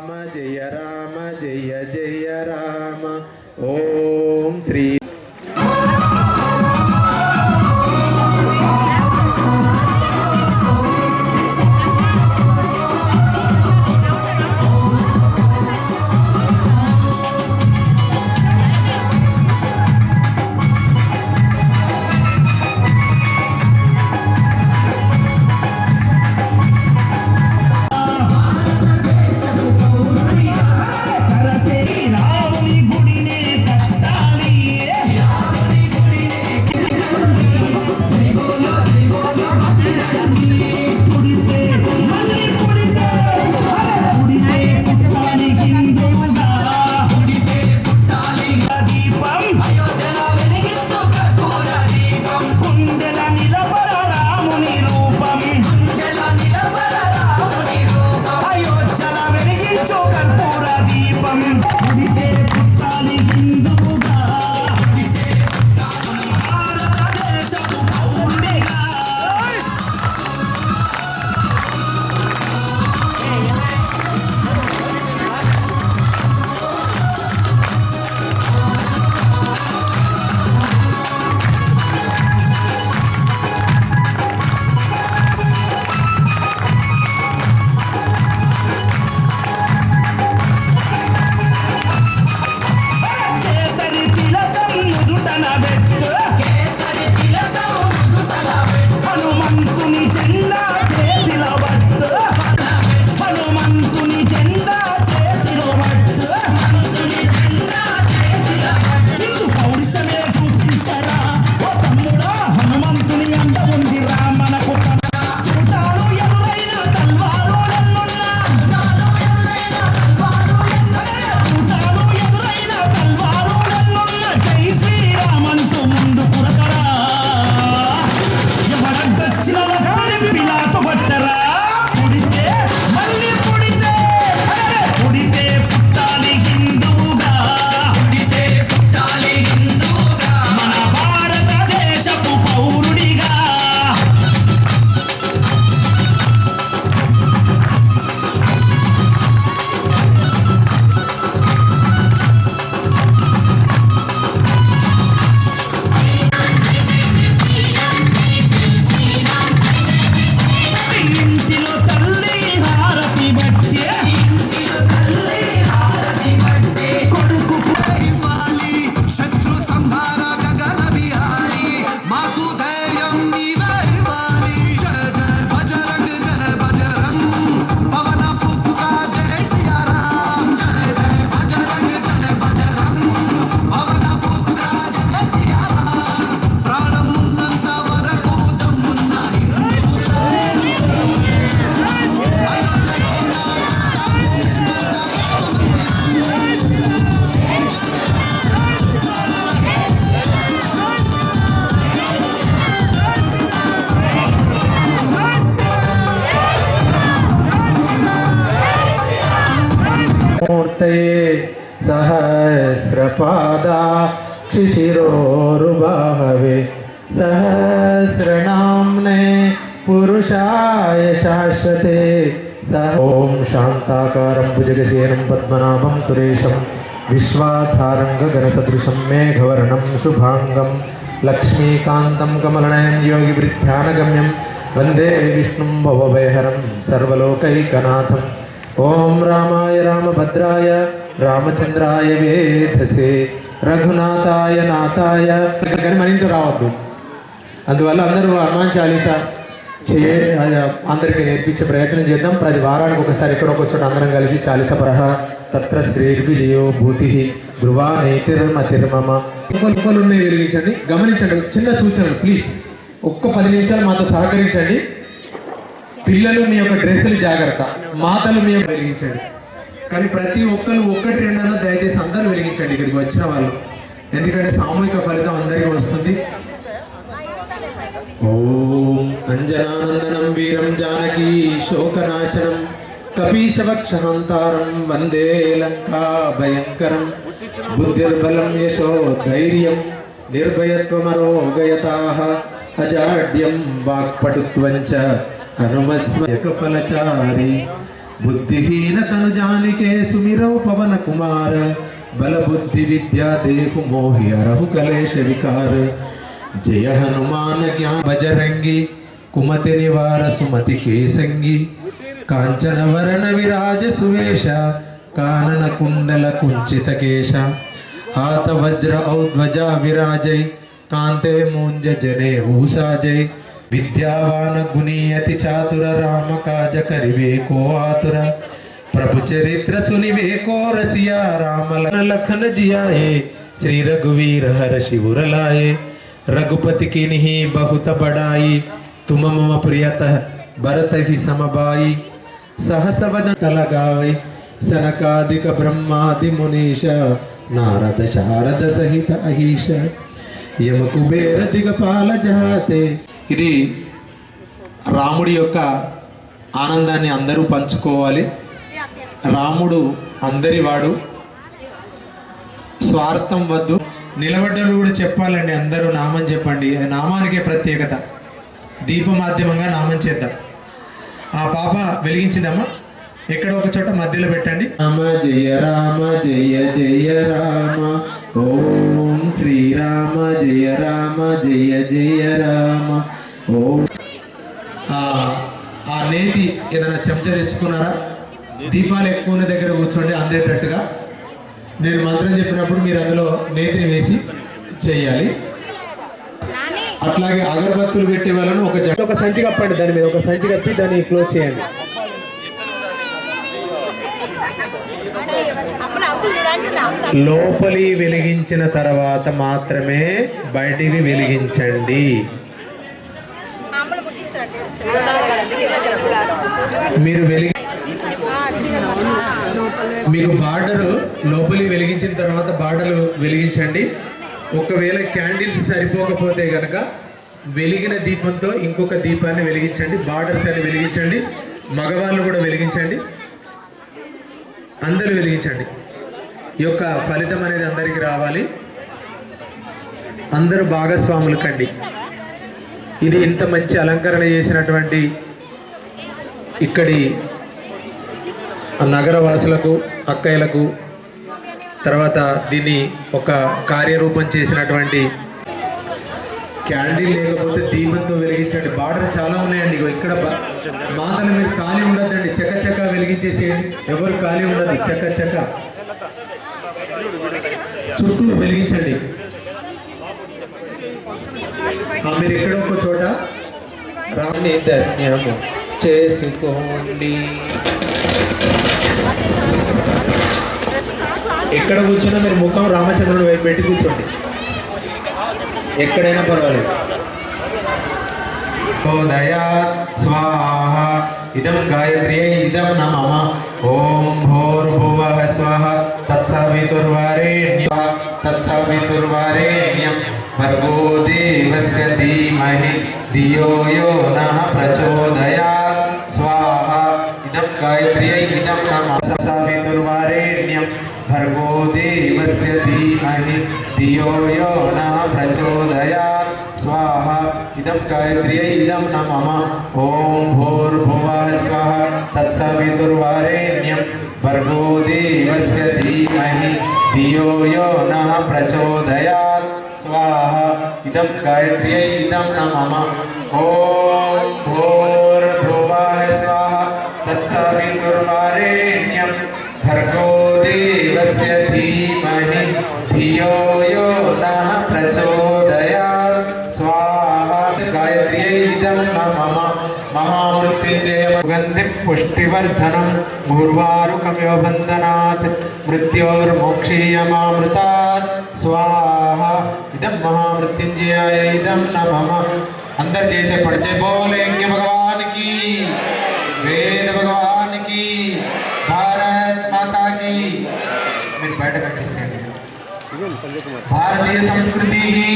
రామ జయ రామ జయ జయ రామ. ఓం శ్రీ हृदये सहस्रपादा क्षिशिरोरुभावे सहस्रनाम्ने पुरुषाय शाश्वते सह ॐ शान्ताकारं भुजगशेनं पद्मनाभं सुरेशं विश्वाधारङ्गगणसदृशं मेघवर्णं शुभाङ्गं लक्ष्मीकान्तं कमलनयं योगिवृद्ध्यानगम्यं वन्दे विष्णुं भवभयहरं सर्वलोकैकनाथम् ఓం రామాయ రామభద్రాయ రామచంద్రాయ వేధసే రఘునాథాయ నాథాయ. కానీ మన ఇంట్లో రావద్దు. అందువల్ల అందరూ హనుమాన్ చాలీసా చే అందరికీ నేర్పించే ప్రయత్నం చేద్దాం. ప్రతి వారానికి ఒకసారి ఎక్కడో ఒక చోట అందరం కలిసి చాలీస పరహ తత్ర శ్రీర్విజయో భూతి ధ్రువా నైతిర్మతిర్మమ కుప్పలు ఉన్నాయి వెలిగించండి. గమనించండి చిన్న సూచనలు ప్లీజ్ ఒక్క పది నిమిషాలు మాతో సహకరించండి. పిల్లలు మీ యొక్క డ్రెస్సులు జాగ్రత్త మాతలు మీ వెలిగించండి. కానీ ప్రతి ఒక్కరు ఒక్కటి రెండన్నా దయచేసి అందరూ వెలిగించండి ఇక్కడికి వచ్చిన వాళ్ళు. ఎందుకంటే సామూహిక ఫలితం అందరికీ వస్తుంది. ఓం అంజనానందనం వీరం జానకి శోకనాశనం కపీశవక్షహంతారం వందే లంకా భయంకరం. బుద్ధిర్బలం యశో ధైర్యం నిర్భయత్వమరోగయతా అజాడ్యం వాక్పటుత్వం చ హనుమస్మయకఫలచారి बुद्धिहीन तनु जानिके सुमिरौ पवन कुमार बल बुद्धि विद्या देहु मोहि अरहु कलेश विकार जय हनुमान ज्ञान बजरंगी कुमति निवार सुमति के संगी कांचन वरण विराज सुवेश कानन कुंडल कुंचित केश हाथ वज्र औध्वजा विराजय कांते मूंज जने भूषाजय విద్యావాన గుని అతి చాతుర రామ కాజ కరివేకో ఆతుర. ప్రభు చరిత్ర సునివేకో రసియా రామ లఖన జియాయే శ్రీ రఘువీర హర శివురలాయే. రఘుపతికి నిహి బహుత బడాయి తుమ మమ ప్రియత భరత సమబాయి. సహసవద తలగాయి సనకాదిక బ్రహ్మాది మునీష నారద శారద సహిత అహీష యమ కుబేర దిగపాల జహాతే ఇది రాముడి యొక్క ఆనందాన్ని అందరూ పంచుకోవాలి. రాముడు అందరివాడు. స్వార్థం వద్దు. నిలబడ్డలు కూడా చెప్పాలండి అందరూ నామం చెప్పండి. నామానికే ప్రత్యేకత. దీప మాధ్యమంగా నామం చేద్దాం. ఆ పాప వెలిగించిందమ్మా. ఎక్కడ ఒక చోట మధ్యలో పెట్టండి. రామ జయ రామ జయ జయ రామ. ఓం శ్రీరామ జయ రామ జయ జయ రామ. ఆ ఆ నేతి ఏదైనా చెంచా తెచ్చుకున్నారా? దీపాలు ఎక్కువ ఉన్న దగ్గర కూర్చోండి అందేటట్టుగా. నేను మంత్రం చెప్పినప్పుడు మీరు అందులో నేతిని వేసి చేయాలి. అట్లాగే అగరబత్తులు పెట్టే వాళ్ళను ఒక జట్టు ఒక సంచి కప్పండి దాని మీద ఒక సంచి కప్పి దాన్ని క్లోజ్ చేయండి. లోపలి వెలిగించిన తర్వాత మాత్రమే బయటివి వెలిగించండి. మీరు వెలిగి మీకు బార్డర్ లోపలి వెలిగించిన తర్వాత బార్డర్ వెలిగించండి. ఒకవేళ క్యాండిల్స్ సరిపోకపోతే కనుక వెలిగిన దీపంతో ఇంకొక దీపాన్ని వెలిగించండి. బార్డర్స్ అని వెలిగించండి. మగవాళ్ళు కూడా వెలిగించండి. అందరూ వెలిగించండి. ఈ యొక్క ఫలితం అనేది అందరికీ రావాలి. అందరూ భాగస్వాములు కండి. ఇది ఇంత మంచి అలంకరణ చేసినటువంటి ఇక్కడి నగరవాసులకు అక్కయ్యలకు తర్వాత దీన్ని ఒక కార్యరూపం చేసినటువంటి క్యాండిల్ లేకపోతే దీపంతో వెలిగించండి బార్డర్ చాలా ఉన్నాయండి. ఇగో ఇక్కడ బ- మాతలు మీరు ఖాళీ ఉండదండి చక్క చక్క వెలిగించేసేయండి. ఎవరు ఖాళీ ఉండదు. చక్క చక్క చుట్టూ వెలిగించండి ఆ, మీరు ఎక్కడో ఒక చోట రాణి ధన్యము చేసుకోండి ఎక్కడ కూర్చున్నా మీరు ముఖం రామచంద్రుని వైపు పెట్టి కూర్చోండి. ఎక్కడైనా పర్వాలేదు. ఓదయా స్వాహ. ఇదం గాయత్ర్యై ఇదం నమః. ఓం భూర్భువః స్వః తత్సవితుర్వరేణ్యం. తత్సవితుర్వరేణ్యం. भर्गो देवस्य धीमहि, धियो यो नः प्रचोदयात्। स्वाहा, इदं गायत्र्यै, इदं नमः भर्गो देवस्य धीमहि, धियो यो नः प्रचोदयात्। स्वाहा, इदं गायत्र्यै, इदं न मम ॐ भूर्भुवः स्वः तत्सवितुर्वारेण्यं। भर्गो देवस्य धीमहि, धियो यो नः प्रचोदयात्। స్వాహ ఇదం గాయత్ర్యై ఇదం నమః ఓం భూర్భువః స్వః తత్సవితుర్వరేణ్యం భర్గో దేవస్య ధీమహి ధియో యో నః ప్రచోదయాత్ స్వాహ గాయత్ర్యై ఇదం నమః మహామృత్యుంజయ గంధి పుష్టివర్ధనం పూర్వారుకమివ బంధనాత్ మృత్యోర్మోక్షీయమామృతాత్ స్వాహ ఇదం మహామృత్యుంజయాయ ఇదం నమః అందరు చేసే పడిచే బోలేంగ్య భగవానికి వేద భగవానికి భారత్ మాతాకి మీరు బయటకు వచ్చేసేయండి। భారతీయ సంస్కృతికి